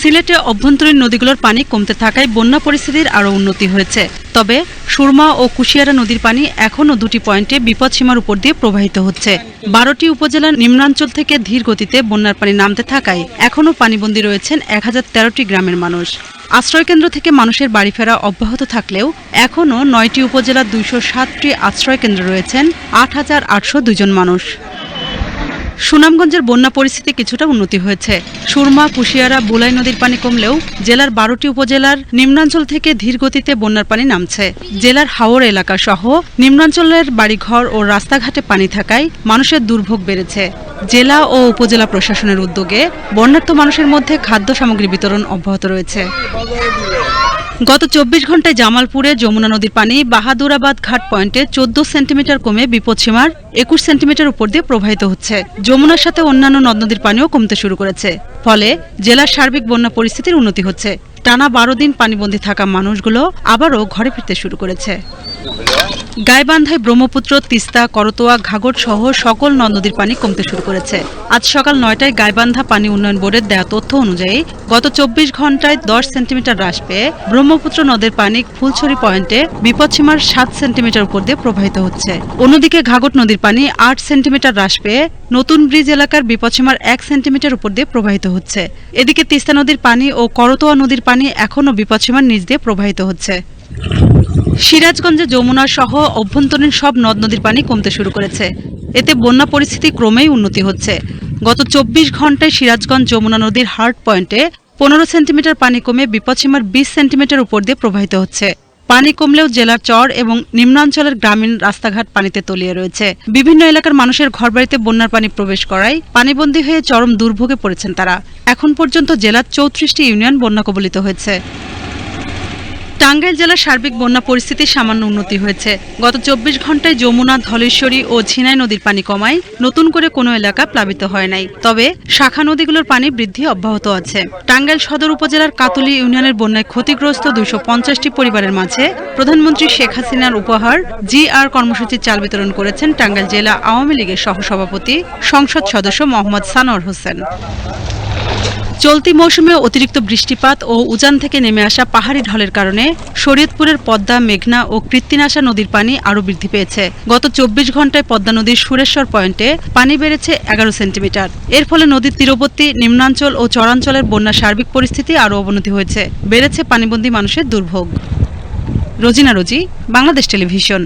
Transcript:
সিলেটে অভ্যন্তরীণ নদীগুলোর পানি কমতে থাকায় বন্যা পরিস্থিতির আরও উন্নতি হয়েছে। তবে সুরমা ও কুশিয়ারা নদীর পানি এখনও দুটি পয়েন্টে বিপদসীমার উপর দিয়ে প্রবাহিত হচ্ছে। বারোটি উপজেলার নিম্নাঞ্চল থেকে ধীর গতিতে বন্যার পানি নামতে থাকায় এখনও পানিবন্দী রয়েছেন এক হাজার তেরোটি গ্রামের মানুষ। আশ্রয়কেন্দ্র থেকে মানুষের বাড়ি ফেরা অব্যাহত থাকলেও এখনও নয়টি উপজেলার দুইশো সাতটি আশ্রয়কেন্দ্রে রয়েছেন আট হাজার আটশো দুজন মানুষ। সুনামগঞ্জের বন্যা পরিস্থিতি কিছুটা উন্নতি হয়েছে। সুরমা, কুশিয়ারা, বুলাই নদীর পানি কমলেও জেলার বারোটি উপজেলার নিম্নাঞ্চল থেকে ধীর গতিতে বন্যার পানি নামছে। জেলার হাওর এলাকা সহ নিম্নাঞ্চলের বাড়িঘর ও রাস্তাঘাটে পানি থাকায় মানুষের দুর্ভোগ বেড়েছে। জেলা ও উপজেলা প্রশাসনের উদ্যোগে বন্যার্থ মানুষের মধ্যে খাদ্য সামগ্রী বিতরণ অব্যাহত রয়েছে। গত চব্বিশ ঘন্টায় জামালপুরে যমুনা নদীর পানি বাহাদুরাবাদ ঘাট পয়েন্টে চোদ্দ সেন্টিমিটার কমে বিপদসীমার একুশ সেন্টিমিটার উপর দিয়ে প্রবাহিত হচ্ছে। যমুনার সাথে অন্যান্য নদ নদীর পানিও কমতে শুরু করেছে। ফলে জেলার সার্বিক বন্যা পরিস্থিতির উন্নতি হচ্ছে। টানা বারো দিন পানিবন্দী থাকা মানুষগুলো আবারও ঘরে ফিরতে শুরু করেছে। গাইবান্ধায় ব্রহ্মপুত্র, তিস্তা, করতোয়া ঘাগর সহ সকল নদ নদীর পানি কমতে শুরু করেছে। আজ সকাল নয়টায় গাইবান্ধা পানি উন্নয়ন বোর্ডের দেওয়া তথ্য অনুযায়ী গত চব্বিশ ঘন্টায় দশ সেন্টিমিটার হ্রাস পেয়ে ব্রহ্মপুত্র নদের পানি ফুলছড়ি পয়েন্টে বিপদসীমার সাত সেন্টিমিটার উপর দিয়ে প্রবাহিত হচ্ছে। অন্যদিকে ঘাগট নদীর পানি আট সেন্টিমিটার হ্রাস পেয়ে নতুন ব্রিজ এলাকার বিপদসীমার এক সেন্টিমিটার উপর দিয়ে প্রবাহিত হচ্ছে। এদিকে তিস্তা নদীর পানি ও করতোয়া নদীর পানি এখনও বিপদসীমার নিচ দিয়ে প্রবাহিত হচ্ছে। সিরাজগঞ্জে যমুনা সহ অভ্যন্তরীণ সব নদ নদীর পানি কমতে শুরু করেছে। এতে বন্যা পরিস্থিতি ক্রমেই উন্নতি হচ্ছে। গত চব্বিশ ঘন্টায় সিরাজগঞ্জ যমুনা নদীর হার্ট পয়েন্টে পনেরো সেন্টিমিটার পানি কমে বিপদসীমার বিশ সেন্টিমিটার উপর দিয়ে প্রবাহিত হচ্ছে। পানি কমলেও জেলার চর এবং নিম্নাঞ্চলের গ্রামীণ রাস্তাঘাট পানিতে তলিয়ে রয়েছে। বিভিন্ন এলাকার মানুষের ঘরবাড়িতে বন্যার পানি প্রবেশ করায় পানিবন্দী হয়ে চরম দুর্ভোগে পড়েছেন তারা। এখন পর্যন্ত জেলার চৌত্রিশটি ইউনিয়ন বন্যা কবলিত হয়েছে। টাঙ্গাইল জেলার সার্বিক বন্যা পরিস্থিতির সামান্য উন্নতি হয়েছে। গত চব্বিশ ঘন্টায় যমুনা, ধলেশ্বরী ও ঝিনাই নদীর পানি কমায়, নতুন করে কোনো এলাকা প্লাবিত হয় নাই। তবে শাখা নদীগুলোর পানি বৃদ্ধি অব্যাহত আছে। টাঙ্গাইল সদর উপজেলার কাতুলি ইউনিয়নের বন্যায় ক্ষতিগ্রস্ত দুইশো পঞ্চাশটি পরিবারের মাঝে প্রধানমন্ত্রী শেখ হাসিনার উপহার জি আর কর্মসূচির চাল বিতরণ করেছেন টাঙ্গাইল জেলা আওয়ামী লীগের সহসভাপতি, সংসদ সদস্য মোহাম্মদ সানোয়ার হোসেন। চলতি মৌসুমে অতিরিক্ত বৃষ্টিপাত ও উজান থেকে নেমে আসা পাহাড়ি ঢলের কারণে শরীয়তপুরের পদ্মা, মেঘনা ও কৃত্তিনাশা নদীর পানি আরও বৃদ্ধি পেয়েছে। গত চব্বিশ ঘন্টায় পদ্মা নদীর সুরেশ্বর পয়েন্টে পানি বেড়েছে এগারো সেন্টিমিটার। এর ফলে নদীর তীরবর্তী, নিম্নাঞ্চল ও চরাঞ্চলের বন্যা সার্বিক পরিস্থিতি আরও অবনতি হয়েছে। বেড়েছে পানিবন্দী মানুষের দুর্ভোগ। রোজিনা রোজি, বাংলাদেশ টেলিভিশন।